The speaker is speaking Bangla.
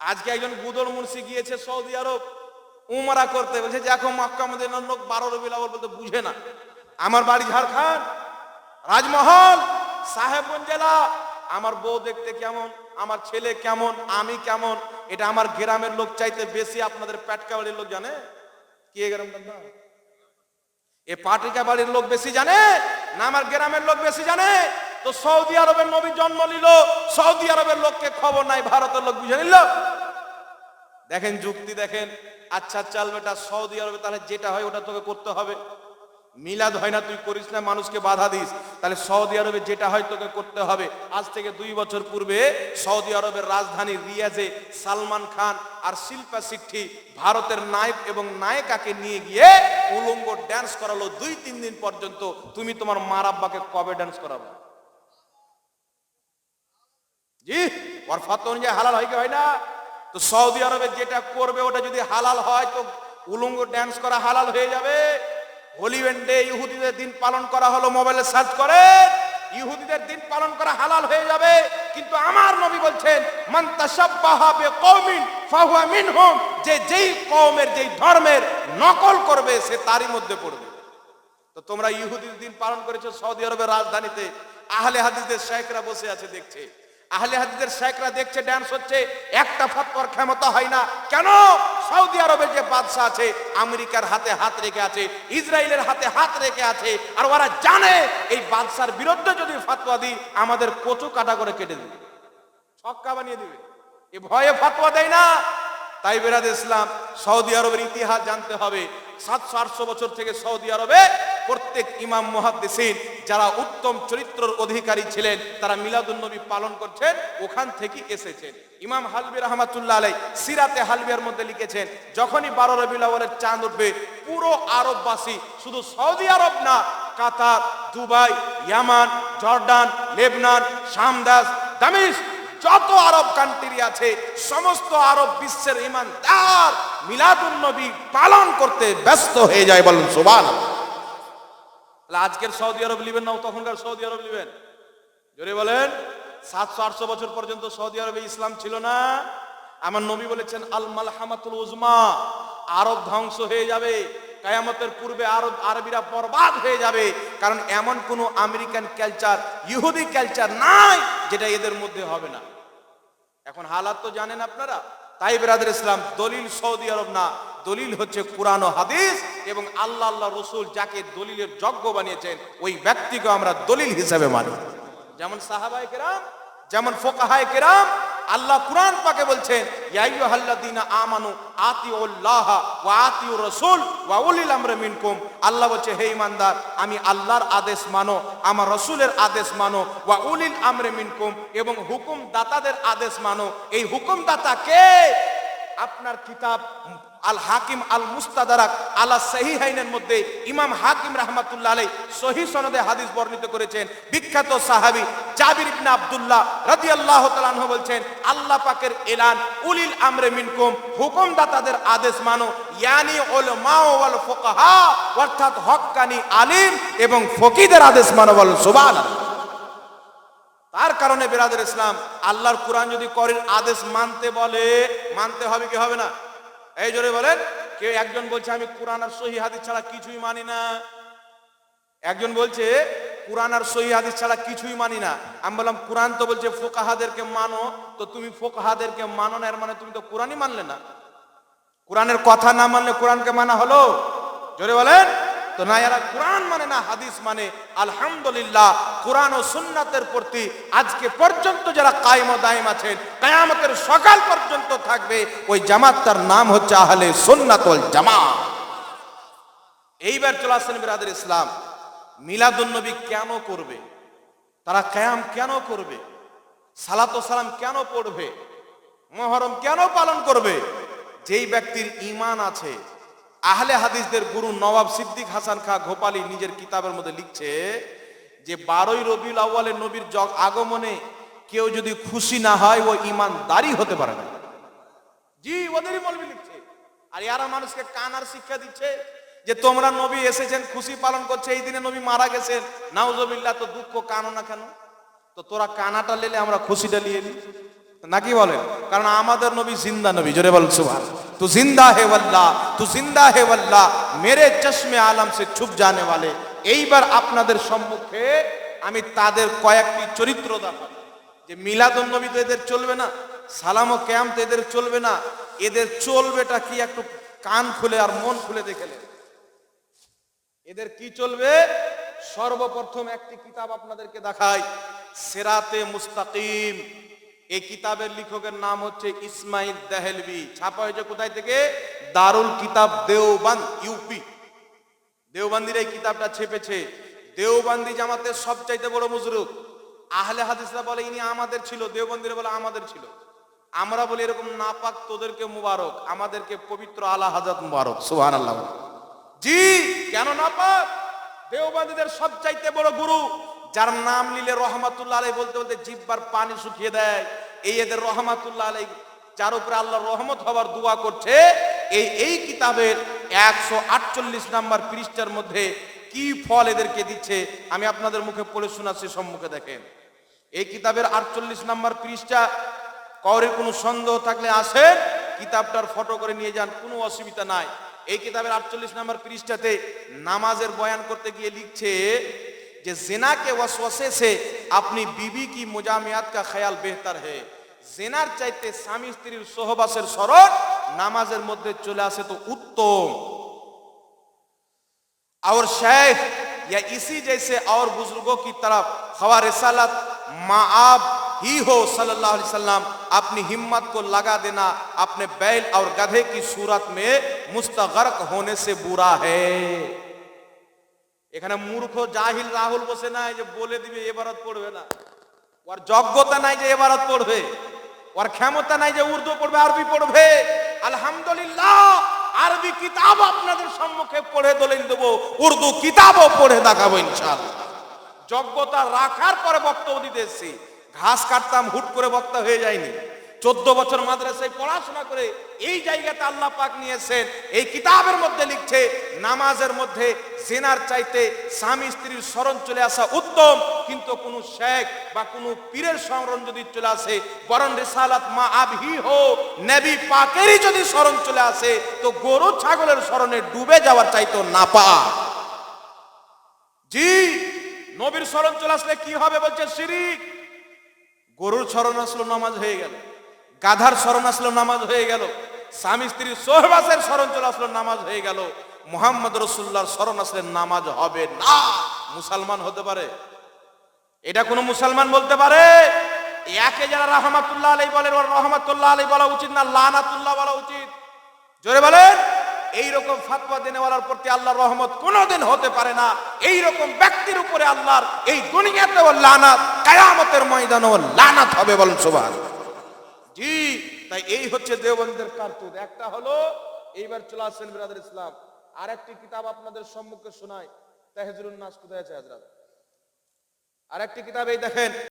আজকে একজন গুদর মুন্সি গিয়েছে সৌদি আরব, উমরা করতে। বলছে, দেখো মক্কা মদিনার লোক বারো রবি বলতে বুঝে না। আমার বাড়ি ঝাড়খণ্ড, রাজমহল, সাহেবগঞ্জ জেলা। আমার বউ দেখতে কেমন, আমার ছেলে কেমন, আমি কেমন? এটা আমার গ্রামের লোক চাইতে বেশি আপনাদের পেটকা বাড়ির লোক জানে? কি গ্রামটার এ পাটিকা বাড়ির লোক বেশি জানে না আমার গ্রামের লোক বেশি জানে? তো সৌদি আরবের নবী জন্ম নিল, সৌদি আরবের লোককে খবর নাই, ভারতের লোক বুঝে নিল। দেখেন, যুক্তি দেখেন আচ্ছা চাল বেটা, সৌদি আরবে তাহলে যেটা হয় ওটা তোকে করতে হবে। মিলাদ হয় না, তুই করিস না, মানুষকে বাধা দিস। তাহলে সৌদি আরবে যেটা হয় তোকে করতে হবে। আজ থেকে দুই বছর পূর্বে সৌদি আরবের রাজধানী রিয়াজে সালমান খান আর শিল্পা সিদ্ধি ভারতের নায়ক এবং নায়িকাকে নিয়ে গিয়ে উলঙ্গ ড্যান্স করালো। দুই, তিন দিন পর্যন্ত তুমি তোমার মার আব্বাকে কবে ড্যান্স করাবো? জি, ওর ফত অনুযায়ী হালাল হয় কি হয় না? তো সৌদি আরবে যেটা করবে, ওটা যদি হালাল হয়, তো উলঙ্গ ড্যান্স করা হালাল হয়ে যাবে। হোলি ডে ইহুদিদের দিন পালন করা হলো মোবাইলে সার্চ করে ইহুদিদের দিন পালন করা হালাল হয়ে যাবে। কিন্তু আমার নবী বলছেন, মান তাশাব্বাহা বিকওমিন ফাহুয়া যে যেই কওমের, যেই ধর্মের নকল করবে, সে তারই মধ্যে পড়বে। তো তোমরা ইহুদির দিন পালন করেছ সৌদি আরবের রাজধানীতে। আহলে হাদিসদের শেখরা বসে আছে, দেখছে। আহলে হাদিসদের শেখরা দেখছে ড্যান্স হচ্ছে, একটা ফতোয়ার ক্ষমতা হয় না। কেন? সৌদি আরবের যে বাদশা আছে, আমেরিকার হাতে হাত রেখে আছে, ইসরায়েলের হাতে হাত রেখে আছে, আর ওরা জানে এই বাদশার বিরুদ্ধে যদি ফতোয়া দিই, আমাদের কচু কাটা করে কেটে দিবে। ছক্কা বানিয়ে দিবে। এ ভয়ে ফতোয়া দেয় না। তাই বেরাদ ইসলাম, সৌদি আরবের ইতিহাস জানতে হবে। সাতশো আটশো বছর থেকে সৌদি আরবে প্রত্যেক ইমাম মহাদ্দেসিন যারা উত্তম চরিত্রের অধিকারী ছিলেন, তারা মিলাদুন্নবী পালন করছেন, ওখান থেকে এসেছেন। ইমাম হালবি রহমাতুল্লাহ আলাই সিরাতে হালবিয়ার মধ্যে লিখেছেন, যখনই বারো রবিউল আউয়ালের চাঁদ উঠবে, পুরো আরববাসী শুধু সৌদি আরব না, কাতার, দুবাই, ইয়ামান, জর্ডান, লেবনান, শামদাস, দামিশ, যত আরব কান্ট্রি আছে, সমস্ত আরব বিশ্বের ইমানদার মিলাদুন নবী পালন করতে ব্যস্ত হয়ে যায় বলেন সুবান আজকের সৌদি আরব লিবেন না, তখনকার সৌদি আরব লিবেন জোরে বলেন, সাতশো আটশো বছর পর্যন্ত সৌদি আরবে ইসলাম ছিল না। আমার নবী বলেছেন, আল মালহামাতুল উজমা, আরব ধ্বংস হয়ে যাবে। কায়ামতের পূর্বে আরব, আরবিরা বরবাদ হয়ে যাবে। কারণ এমন কোনো আমেরিকান কালচার ইহুদি কালচার নাই, যেটা এদের মধ্যে হবে না। এখন হালাত তো জানেন আপনারা তাই বেরাদের ইসলাম, দলিল সৌদি আরব না, দলিল হচ্ছে কোরআন হাদিস, এবং আল্লাহ আল্লাহ রসুল যাকে দলিলের যজ্ঞ বানিয়েছেন, ওই ব্যক্তিকে আমরা দলিল হিসাবে মানি। যেমন সাহাবাই কেরাম, যেমন ফোকাহায় কেরাম আল্লাহ কুরআন পাকে বলছেন আমানু আল্লাহ বলছে, হে ইমানদার, আমি আল্লাহর আদেশ মানো, আমার রাসূলের আদেশ মানো, ওয়া উলিল আমরি মিনকুম এবং হুকুম দাতাদের আদেশ মানো। এই হুকুম দাতা কে? আপনার কিতাব আল হাকিম আল মুস্তাদারাক আলা সাহিহাইনের মধ্যে ইমাম হাকিম রাহমাতুল্লাহ আলাই সহি সনদে হাদিস বর্ণিত করেছেন। বিখ্যাত সাহাবী জাবির ইবনে আব্দুল্লাহ রাদিয়াল্লাহু তাআলা আনহু বলছেন, আল্লাহ পাকের এলান উলিল আমরে মিনকুম, হুকুমদাতাদের আদেশ মানো, ইয়ানি উলামা ওয়াল ফুকাহা, অর্থাৎ হক্কানি আলিম এবং ফকিদের আদেশ মানো বল, সুবহানাল্লাহ। তার কারণে বেরাদের ইসলাম, আল্লাহর কোরআন যদি করির আদেশ মানতে বলে, মানতে হবে কি হবে না? এই জোরে বলেন, কেউ একজন বলছে, আমি কোরআন আর সহি হাদিস ছাড়া কিছুই মানি না। একজন বলছে কোরআন আর সহি হাদিস ছাড়া কিছুই মানি না। আমি বললাম, কোরআন তো বলছে ফোকাহাদেরকে মানো, তো তুমি ফোকাহাদেরকে মানো না, এর মানে তুমি তো কোরআনই মানলে না। কোরআনের কথা না মানলে কোরআনকে মানা হলো? জোরে বলেন? তো না, এরা কোরআন মানে না, হাদিস মানে আলহামদুলিল্লাহ, কোরআন ও সুন্নাতের প্রতি আজকে পর্যন্ত যারা কায়েম ও দায়েম আছেন, কায়ামতের সকাল পর্যন্ত থাকবে, ওই জামাত তার নাম হচ্ছে আহলে সুন্নাতুল জামাত। এইবার চলে আসছেন বিরাদের ইসলাম। মিলাদুন্নবী কেন করবে? তারা কায়াম কেন করবে? সালাত সালাম কেন পড়বে? মহরম কেন পালন করবে? যেই ব্যক্তির ইমান আছে, আহলে হাদিসদের গুরু নবাব সিদ্দিক হাসান খা ঘোপালি নিজের কিতাবের মধ্যে লিখছে যে, বারোই রবিউল আউ্বালের নবীর জগ আগমনে কেউ যদি খুশি না হয়, ও ইমানদারি হতে পারে না। জি, ওদেরই মলবি লিখছে। আর ইয়ারা মানুষকে কানার শিক্ষা দিচ্ছে। যে তোমরা নবী এসেছেন, খুশি পালন করছে, এই দিনে নবী মারা গেছেন। নাউজবিল্লাহ, তো দুঃখ কানো না কেন? তো তোরা কানাটা লেলে আমরা খুশিটা নিয়ে নিই। নাকি বলেন কারণ আমাদের নবী জিন্দা নবী, জোরে বল সুবহান। তু জিন্দা হে ওয়াল্লাহ, তু জিন্দা হে ওয়াল্লাহ, মেরে চশমে আলম সে ছুপ জানে वाले এইবার আপনাদের সম্মুখে আমি তাদের কয়েকটি চরিত্র দেখাবো। যে মিলাদুন নবী তো এদের চলবে না সালাম ও ক্যাম তো এদের চলবে না। এদের চলবেটা কি একটু কান খুলে আর মন খুলে দেখেলে এদের কি চলবে? সর্বপ্রথম একটি কিতাব আপনাদেরকে দেখাই, সেরাতে মুস্তাকিম। এই কিতাবের লেখকের নাম হচ্ছে ইসমাইল দেহেলবি ছাপা হয়েছে কোথায় থেকে? দারুল কিতাব দেওবান ইউপি দেওবান্দির এই কিতাবটা ছেপেছে। দেওবান্দি জামাতের সবচাইতে বড় মুজরুক আহলে হাদিসরা বলে, ইনি আমাদের ছিল। দেওবন্দিরা বলে, আমাদের ছিল। আমরা বলি, এরকম নাপাক তোদেরকে মুবারক, আমাদেরকে পবিত্র আলা হাজাত মুবারক। সুবহান আল্লাহ জি, কেন নাপাক দেওবন্দীদের সবচাইতে বড় গুরু, যার নাম নিলে রহমাতুল্লাহ আলাই বলতে বলতে জিব্বার পানি শুকিয়ে দেয়। এই এদের রহমাতুল্লাহ আলাই যার উপরে আল্লাহ রহমত হবার দোয়া করছে, এই এই কিতাবের একশো আটচল্লিশ নাম্বার পৃষ্ঠার মধ্যে কি ফল এদেরকে দিচ্ছে, আমি আপনাদের মুখে পড়ে শোনাচ্ছি, সম্মুখে দেখেন। এই কিতাবের আটচল্লিশ নাম্বার পৃষ্ঠা কওরের কোনো সন্দেহ থাকলে আসেন, কিতাবটার ফটো করে নিয়ে যান, কোনো অসুবিধা নাই। এই কিতাবের আটচল্লিশ নাম্বার পৃষ্ঠাতে নামাজের বয়ান করতে গিয়ে লিখছে যে জেনা के वसवसे से अपनी बीवी की मुजामियात का ख्याल बेहतर है জেনার চাইতে স্বামী স্ত্রীর সহবাসের স্মরণ নামাজের মধ্যে চলে আসে তো উত্তম और शेख या इसी जैसे और बुजुर्गों की तरफ खवा रिसालत माआब ही हो सल्लल्लाहु अलैहि वसल्लम अपनी हिम्मत को लगा देना अपने बैल और गधे की सूरत में मुस्तगरक होने से बुरा है এখানে মূর্খ জাহিল রাহুল বসে নাই যে বলে দিবে এবারত পড়বে না ওর যোগ্যতা নাই যে এবারত পড়বে ওর ক্ষমতা নাই যে উর্দু পড়বে আরবি পড়বে আলহামদুলিল্লাহ আরবি কিতাব আপনাদের সম্মুখে পড়ে দলিল দেবো উর্দু কিতাবও পড়ে দেখাবো ইনশাআল্লাহ যোগ্যতা রাখার পরে বক্তব্য দিতে এসেছি ঘাস কাটতাম, হুট করে বক্তা হয়ে যায়নি। চোদ্দ বছর মাদ্রাসায় পড়াশোনা করে এই জায়গাতে আল্লাহ পাক নিয়েছেন, এই কিতাবের মধ্যে লিখছে, নামাজের মধ্যে সেনার চাইতে স্বামী স্ত্রীর স্মরণ চলে আসা উত্তম, কিন্তু কোন শেখ বা কোন পীরের স্মরণ যদি চলে আসে, বরং রেসালাত মা আবহি হো, নেবি পাকেরই যদি স্মরণ চলে আসে, তো গরু ছাগলের স্মরণে ডুবে যাওয়ার চাইতো না পা জি, নবীর স্মরণ চলে আসলে কি হবে বলছে শিরিক? গরুর স্মরণ আসলো, নামাজ হয়ে গেল। গাধার স্মরণ আসলো, নামাজ হয়ে গেল। স্বামী স্ত্রীর সোহবাসের স্মরণ চলে আসলো, নামাজ হয়ে গেল। মোহাম্মদ রসুল্লাহর স্মরণ আসলে নামাজ হবে না। মুসলমান হতে পারে? এটা কোনো মুসলমান বলতে পারে? একে যারা রহমাতুল্লাহ আলাই বলেন রহমাতুল্লাহ আলাই বলা উচিত না, লানাতুল্লাহ বলা উচিত। জোরে বলেন। এইরকম ফাতোয়া দেনেওয়ালার প্রতি আল্লাহর রহমত কোনোদিন হতে পারে না। এই রকম ব্যক্তির উপরে আল্লাহর এই দুনিয়াতেও লানাত, কায়ামতের ময়দানেও লানাত হবে বলেন সুবহান। জি, তাই এই হচ্ছে দেওবন্দের কার্তুদ একটা হলো, এইবার চলে আসছেন বিরাদের ইসলাম। আর একটি কিতাব আপনাদের সম্মুখে শোনায় তাহেজুরুন নাস, কোথায় আছে হাজরাত? আর একটি কিতাব এই দেখেন।